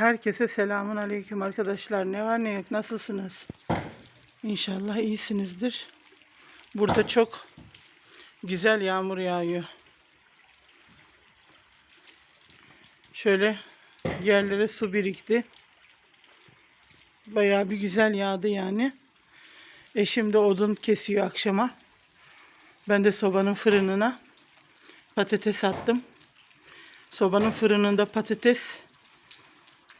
Herkese selamun aleyküm arkadaşlar. Ne var ne yok nasılsınız? İnşallah iyisinizdir. Burada çok güzel yağmur yağıyor. Şöyle yerlere su birikti. Bayağı bir güzel yağdı yani. Eşim de odun kesiyor akşama. Ben de sobanın fırınına patates attım. Sobanın fırınında patates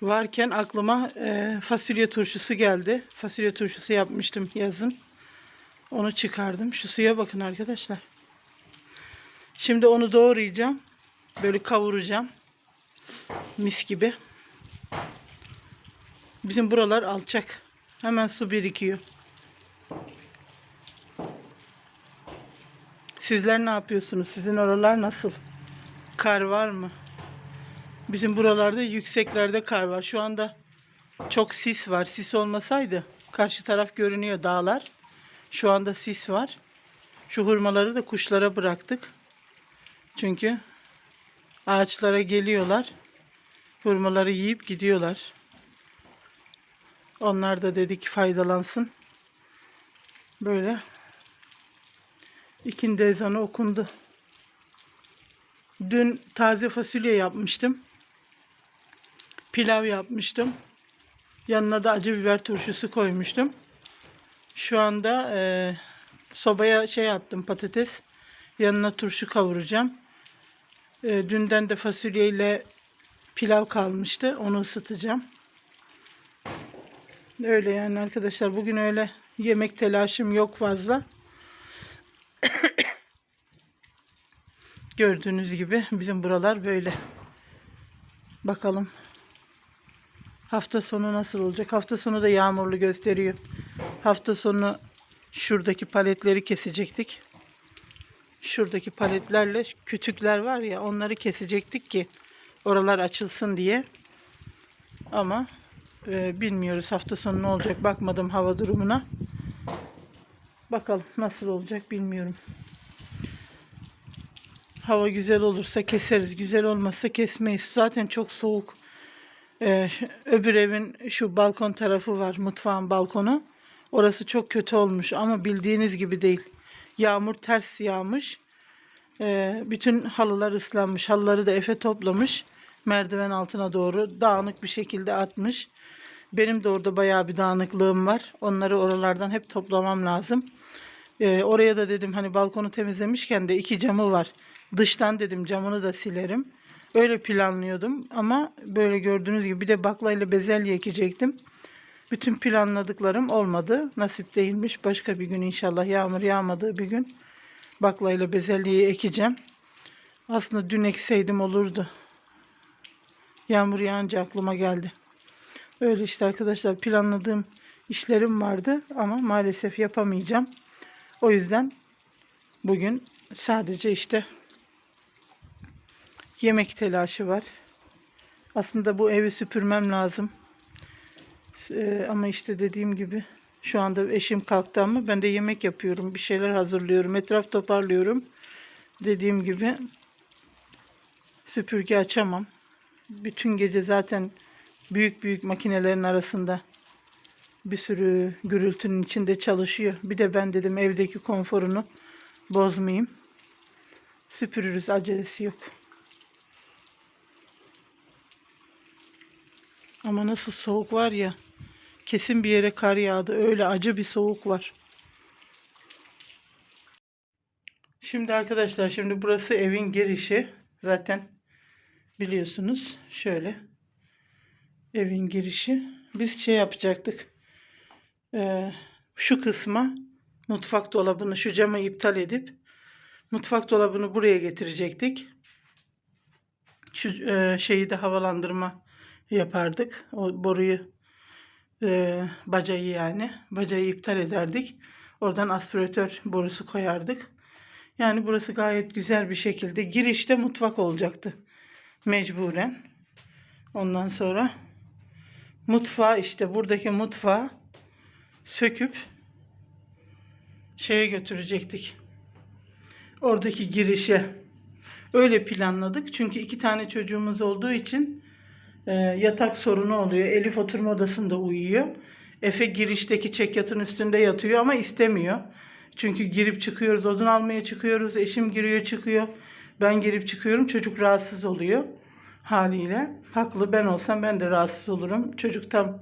varken aklıma e, fasulye turşusu geldi. Fasulye turşusu yapmıştım yazın. Onu çıkardım. Şu suya bakın arkadaşlar. Şimdi onu doğrayacağım. Böyle kavuracağım. Mis gibi. Bizim buralar alçak. Hemen su birikiyor. Sizler ne yapıyorsunuz? Sizin oralar nasıl? Kar var mı? Bizim buralarda yükseklerde kar var. Şu anda çok sis var. Sis olmasaydı karşı taraf görünüyor dağlar. Şu anda sis var. Şu hurmaları da kuşlara bıraktık. Çünkü ağaçlara geliyorlar. Hurmaları yiyip gidiyorlar. Onlar da dedik faydalansın. Böyle ikindi ezanı okundu. Dün taze fasulye yapmıştım. Pilav yapmıştım. Yanına da acı biber turşusu koymuştum. Şu anda e, sobaya şey attım patates. Yanına turşu kavuracağım. E, dünden de fasulyeyle pilav kalmıştı. Onu ısıtacağım. Öyle yani arkadaşlar. Bugün öyle yemek telaşım yok fazla. Gördüğünüz gibi bizim buralar böyle. Bakalım hafta sonu nasıl olacak? Hafta sonu da yağmurlu gösteriyor. Hafta sonu şuradaki paletleri kesecektik. Şuradaki paletlerle kütükler var ya onları kesecektik ki oralar açılsın diye. Ama e, bilmiyoruz hafta sonu ne olacak. Bakmadım hava durumuna. Bakalım nasıl olacak bilmiyorum. Hava güzel olursa keseriz. Güzel olmazsa kesmeyiz. Zaten çok soğuk. Ee, öbür evin şu balkon tarafı var. Mutfağın balkonu. Orası çok kötü olmuş ama bildiğiniz gibi değil. Yağmur ters yağmış. Ee, bütün halılar ıslanmış. Halıları da Efe toplamış. Merdiven altına doğru dağınık bir şekilde atmış. Benim de orada bayağı bir dağınıklığım var. Onları oralardan hep toplamam lazım. Ee, oraya da dedim hani balkonu temizlemişken de iki camı var. Dıştan dedim camını da silerim. Öyle planlıyordum ama böyle gördüğünüz gibi bir de baklayla bezelye ekecektim. Bütün planladıklarım olmadı. Nasip değilmiş. Başka bir gün inşallah yağmur yağmadığı bir gün baklayla bezelyeyi ekeceğim. Aslında dün ekseydim olurdu. Yağmur yağınca aklıma geldi. Öyle işte arkadaşlar planladığım işlerim vardı ama maalesef yapamayacağım. O yüzden bugün sadece işte yemek telaşı var. Aslında bu evi süpürmem lazım. Ee, ama işte dediğim gibi şu anda eşim kalktı ama ben de yemek yapıyorum. Bir şeyler hazırlıyorum. Etraf toparlıyorum. Dediğim gibi süpürge açamam. Bütün gece zaten büyük büyük makinelerin arasında bir sürü gürültünün içinde çalışıyor. Bir de ben dedim evdeki konforunu bozmayayım. Süpürürüz acelesi yok. Ama nasıl soğuk var ya. Kesin bir yere kar yağdı. Öyle acı bir soğuk var. Şimdi arkadaşlar şimdi burası evin girişi. Zaten biliyorsunuz şöyle evin girişi. Biz şey yapacaktık. Ee, şu kısma mutfak dolabını şu camı iptal edip mutfak dolabını buraya getirecektik. Şu e, şeyi de havalandırma yapardık. O boruyu e, bacayı yani bacayı iptal ederdik. Oradan aspiratör borusu koyardık. Yani burası gayet güzel bir şekilde girişte mutfak olacaktı. Mecburen. Ondan sonra mutfağı işte buradaki mutfağı söküp şeye götürecektik. Oradaki girişe. Öyle planladık. Çünkü iki tane çocuğumuz olduğu için e, yatak sorunu oluyor. Elif oturma odasında uyuyor. Efe girişteki çekyatın üstünde yatıyor ama istemiyor. Çünkü girip çıkıyoruz, odun almaya çıkıyoruz. Eşim giriyor çıkıyor. Ben girip çıkıyorum. Çocuk rahatsız oluyor haliyle. Haklı ben olsam ben de rahatsız olurum. Çocuk tam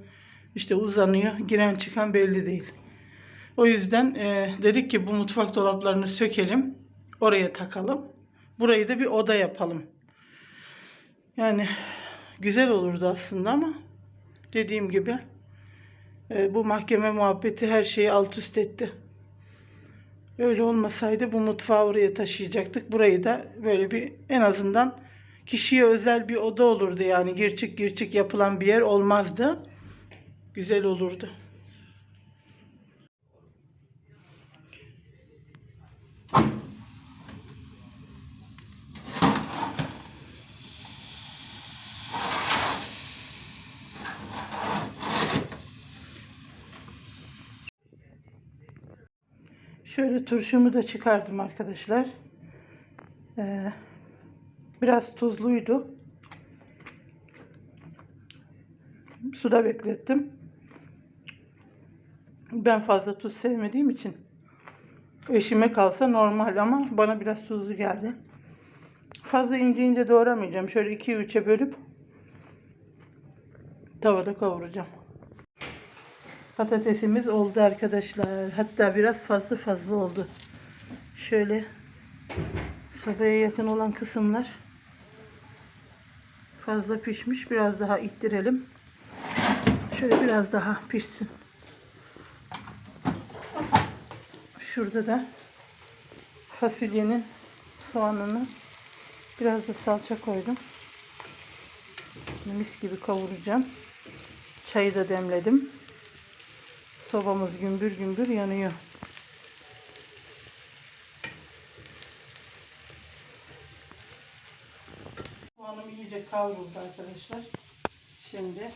işte uzanıyor. Giren çıkan belli değil. O yüzden e, dedik ki bu mutfak dolaplarını sökelim. Oraya takalım. Burayı da bir oda yapalım. Yani güzel olurdu aslında ama dediğim gibi e, bu mahkeme muhabbeti her şeyi alt üst etti. Öyle olmasaydı bu mutfağı oraya taşıyacaktık. Burayı da böyle bir en azından kişiye özel bir oda olurdu yani gir çık gir çık yapılan bir yer olmazdı. Güzel olurdu. Şöyle turşumu da çıkardım arkadaşlar. Ee, biraz tuzluydu. Suda beklettim. Ben fazla tuz sevmediğim için eşime kalsa normal ama bana biraz tuzlu geldi. Fazla ince ince doğramayacağım. Şöyle 2-3'e bölüp tavada kavuracağım. Patatesimiz oldu arkadaşlar. Hatta biraz fazla fazla oldu. Şöyle sobaya yakın olan kısımlar fazla pişmiş. Biraz daha ittirelim. Şöyle biraz daha pişsin. Şurada da fasulyenin soğanını biraz da salça koydum. Mis gibi kavuracağım. Çayı da demledim. Sobamız gümbür gümbür yanıyor. Soğanım iyice kavruldu arkadaşlar. Şimdi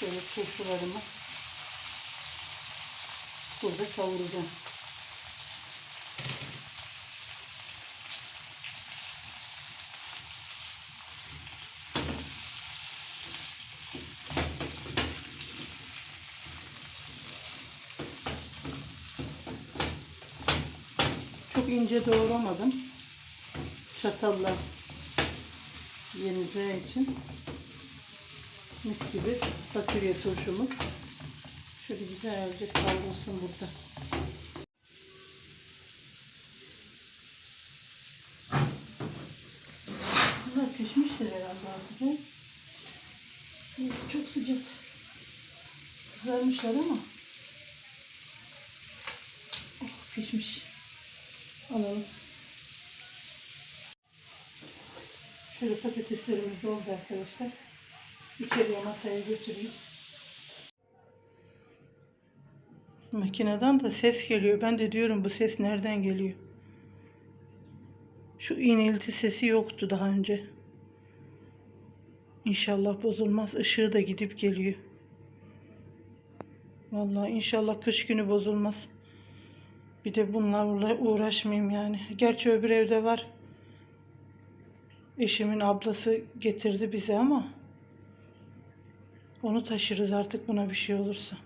şöyle turşularımı burada kavuracağım. Çok ince doğramadım. Çatalla yeneceği için mis gibi fasulye turşumuz. Şöyle güzelce kavrulsun burada. Bunlar pişmiştir herhalde artık. Çok sıcak. Kızarmışlar ama. Oh, pişmiş. Alalım. Şöyle patateslerimiz de oldu arkadaşlar. İçeriye masaya götüreyim. Makineden de ses geliyor. Ben de diyorum bu ses nereden geliyor? Şu inilti sesi yoktu daha önce. İnşallah bozulmaz. Işığı da gidip geliyor. Vallahi inşallah kış günü bozulmaz. Bir de bunlarla uğraşmayayım yani. Gerçi öbür evde var. Eşimin ablası getirdi bize ama onu taşırız artık buna bir şey olursa.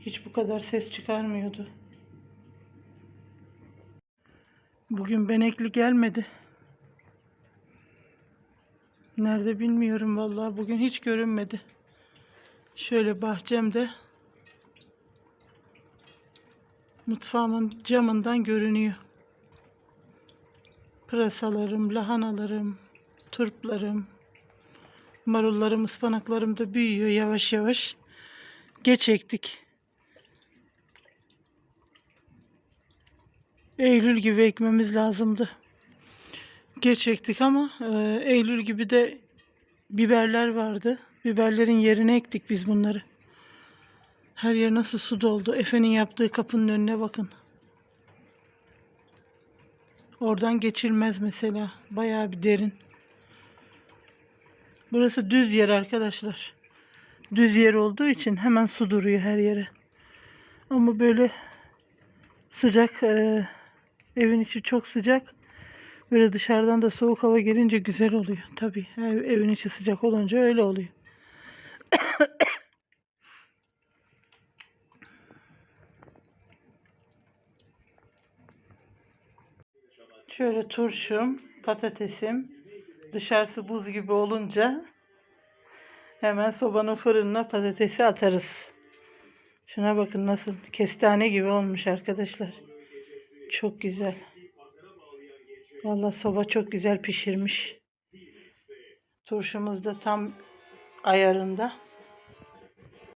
Hiç bu kadar ses çıkarmıyordu. Bugün benekli gelmedi. Nerede bilmiyorum vallahi bugün hiç görünmedi. Şöyle bahçemde mutfağımın camından görünüyor. Pırasalarım, lahanalarım, turplarım, marullarım, ıspanaklarım da büyüyor yavaş yavaş. Geç ektik. Eylül gibi ekmemiz lazımdı. Geç ektik ama e, Eylül gibi de biberler vardı. Biberlerin yerine ektik biz bunları. Her yer nasıl su doldu. Efe'nin yaptığı kapının önüne bakın. Oradan geçilmez mesela. Bayağı bir derin. Burası düz yer arkadaşlar. Düz yer olduğu için hemen su duruyor her yere. Ama böyle Sıcak e, evin içi çok sıcak. Böyle dışarıdan da soğuk hava gelince güzel oluyor. Tabii ev- evin içi sıcak olunca öyle oluyor. Turşum, patatesim, dışarısı buz gibi olunca hemen sobanın fırınına patatesi atarız. Şuna bakın nasıl kestane gibi olmuş arkadaşlar. Çok güzel. Vallahi soba çok güzel pişirmiş. Turşumuz da tam ayarında.